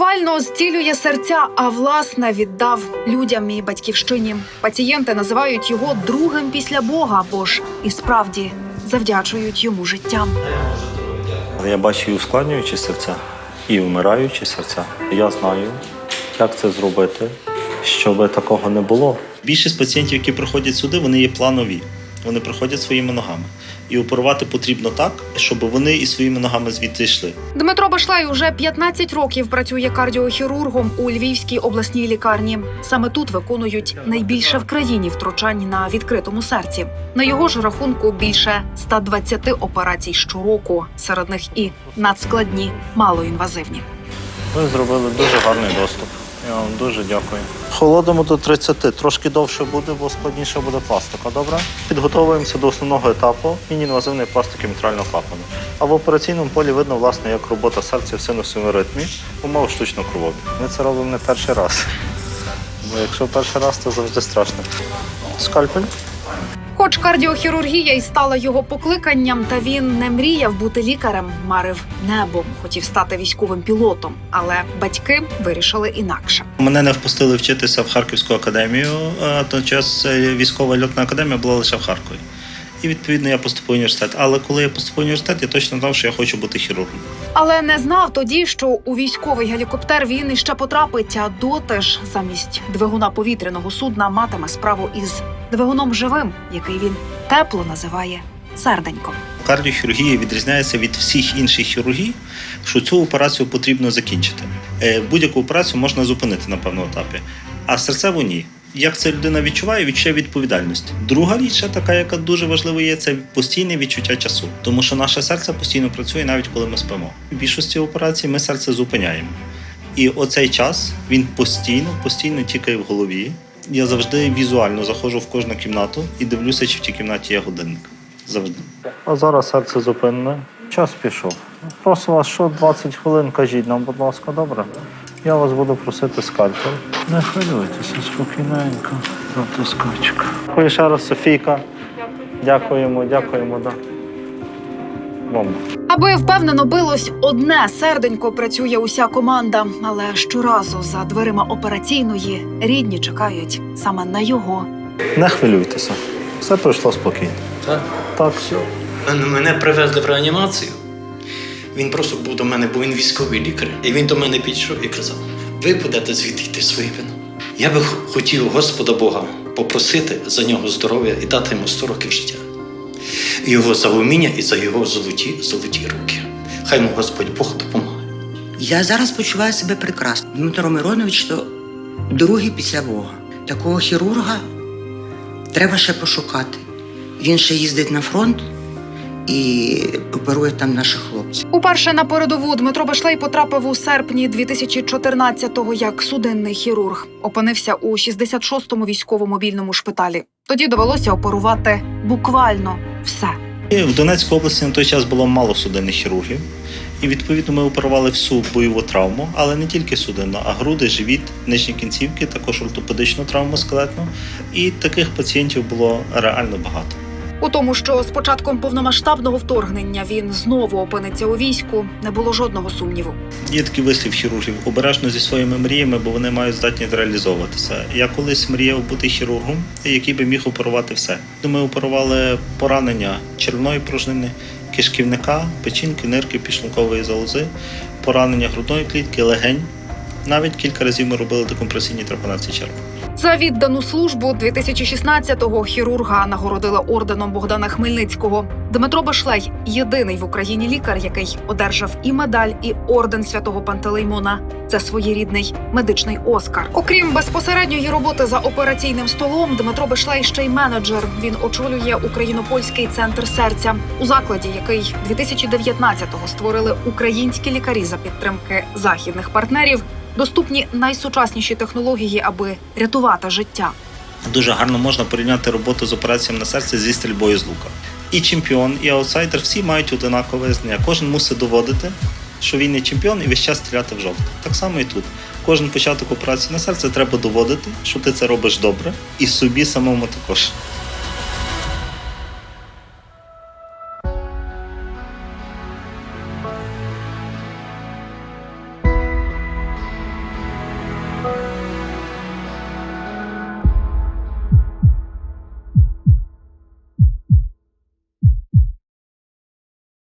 Буквально зцілює серця, а власне віддав людям і батьківщині. Пацієнти називають його другим після Бога, бо ж і справді завдячують йому життям. Я бачу і ускладнюючі серця, і вмираючі серця. Я знаю, як це зробити, щоб такого не було. Більшість пацієнтів, які приходять сюди, вони є планові. Вони приходять своїми ногами. І оперувати потрібно так, щоб вони і своїми ногами звідти йшли. Дмитро Башлай уже 15 років працює кардіохірургом у Львівській обласній лікарні. Саме тут виконують найбільше в країні втручань на відкритому серці. На його ж рахунку більше 120 операцій щороку. Серед них і надскладні, малоінвазивні. Ви зробили дуже гарний доступ. Я вам дуже дякую. Холодимо до 30, трошки довше буде, бо складніше буде пластика. Добре? Підготовуємося до основного етапу міні-інвазивної пластики мітрального клапану. А в операційному полі видно, власне, як робота серця в синусовому ритмі в умовах штучного кровообігу. Ми це робимо не перший раз. Бо якщо перший раз, то завжди страшно. Скальпель. Хоч кардіохірургія й стала його покликанням, та він не мріяв бути лікарем, марив небом, хотів стати військовим пілотом. Але батьки вирішили інакше. Мене не впустили вчитися в Харківську академію, а той час е, військова льотна академія була лише в Харкові. І відповідно я поступив в університет. Але коли я поступив в університет, я точно знав, що я хочу бути хірургом. Але не знав тоді, що у військовий гелікоптер він іще потрапить, а доти ж замість двигуна повітряного судна матиме справу із двигуном живим, який він тепло називає серденьком. Кардіохірургія відрізняється від всіх інших хірургій, що цю операцію потрібно закінчити. Е, Будь-яку операцію можна зупинити на певному етапі, а серцеву ні. Як це людина відчуває, відчуття відповідальності. Друга річ, така, яка дуже важлива є, це постійне відчуття часу, тому що наше серце постійно працює навіть коли ми спимо. В більшості операцій ми серце зупиняємо. І оцей час він постійно, постійно тікає в голові. Я завжди візуально заходжу в кожну кімнату і дивлюся, чи в тій кімнаті є годинник. Завжди. А зараз серце зупинене. Час пішов. Прошу вас, що 20 хвилин кажіть нам, будь ласка, добре? Я вас буду просити скальпель. Не хвилюйтеся, спокійненько. Протискачка. Дякую ще раз, Софійка. Дякуємо, дякуємо, да. Бомба. Аби впевнено билось одне серденько, працює уся команда. Але щоразу за дверима операційної рідні чекають саме на його. Не хвилюйтеся. Все пройшло спокійно. Так. Так. Мене- Мене привезли в реанімацію. Він просто був до мене, бо він військовий лікар. І він до мене підійшов і казав: ви будете звідти йти своїм вином. Я би хотів Господа Бога попросити за нього здоров'я і дати йому 100 років життя. Його за уміння і за його золоті, золоті руки. Хай йому Господь Бог допомагає. Я зараз почуваю себе прекрасно. Дмитро Миронович то другий після Бога. Такого хірурга треба ще пошукати. Він ще їздить на фронт і оперує там наших хлопців. Уперше на передову Дмитро Башлей потрапив у серпні 2014-го як судинний хірург. Опинився у 66-му військово-мобільному шпиталі. Тоді довелося оперувати буквально все. В Донецькій області на той час було мало судинних хірургів. І відповідно ми оперували всю бойову травму, але не тільки судинну, а груди, живіт, нижні кінцівки, також ортопедичну травму скелетну. І таких пацієнтів було реально багато. У тому, що з початком повномасштабного вторгнення він знову опиниться у війську, не було жодного сумніву. Є такий вислів хірургів обережно зі своїми мріями, бо вони мають здатність реалізовуватися. Я колись мріяв бути хірургом, який би міг оперувати все. Ми оперували поранення червної пружнини, кишківника, печінки, нирки, підшлункової залози, поранення грудної клітки, легень. Навіть кілька разів ми робили декомпресійні трепанації черепа. За віддану службу 2016-го хірурга нагородили орденом Богдана Хмельницького. Дмитро Башлей єдиний в Україні лікар, який одержав і медаль, і орден святого Пантелеймона. Це своєрідний медичний Оскар. Окрім безпосередньої роботи за операційним столом, Дмитро Башлей ще й менеджер. Він очолює україно-польський центр серця у закладі, який 2019-го створили українські лікарі за підтримки західних партнерів. Доступні найсучасніші технології, аби рятувати життя. Дуже гарно можна порівняти роботу з операціями на серці зі стрільбою з лука. І чемпіон, і аутсайдер всі мають одинакове визнання. Кожен мусить доводити, що він є чемпіон і весь час стріляти в жовте. Так само і тут. Кожен початок операції на серце треба доводити, що ти це робиш добре, і собі самому також.